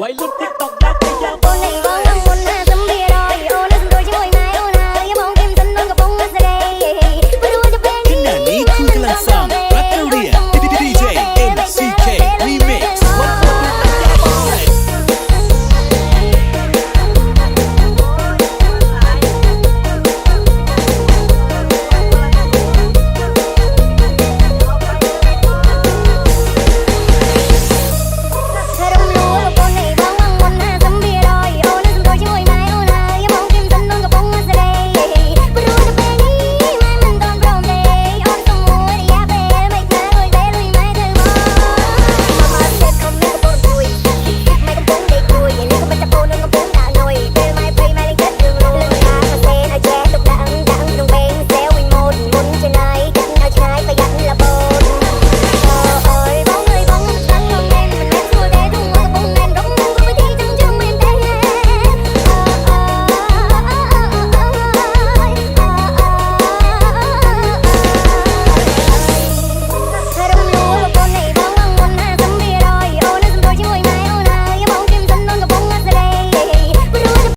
วัยรุ่นติ๊กตอกดักไปยังโบเลโบ